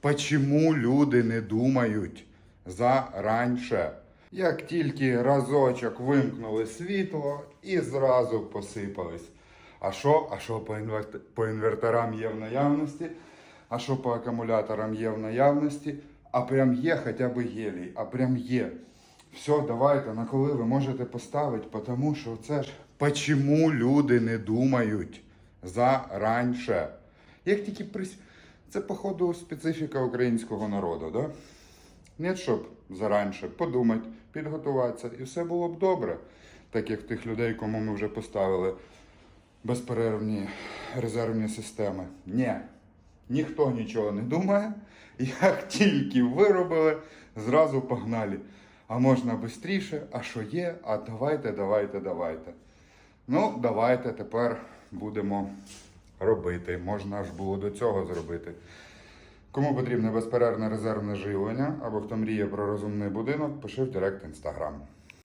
Почему люди не думають зараньше? Як тільки разочок вимкнули світло і зразу посипались. А що? А що по, інвер- по інверторам є в наявності? А що по акумуляторам є в наявності? А прям є хоча б гелій, а прям є. Все, давайте, на коли ви можете поставити, тому що це ж почему люди не думають заранше. Як тільки прис... Це, походу, специфіка українського народу, да? Не щоб заранше подумати, підготуватися, і все було б добре. Так як тих людей, кому ми вже поставили безперервні резервні системи. Ні, ніхто нічого не думає. Як тільки виробили, зразу погнали. А можна швидше, а що є? А давайте, давайте, давайте. Ну, давайте тепер будемо робити. Можна ж було до цього зробити. Кому потрібне безперервне резервне живлення або хто мріє про розумний будинок, пиши в Директ Інстаграм.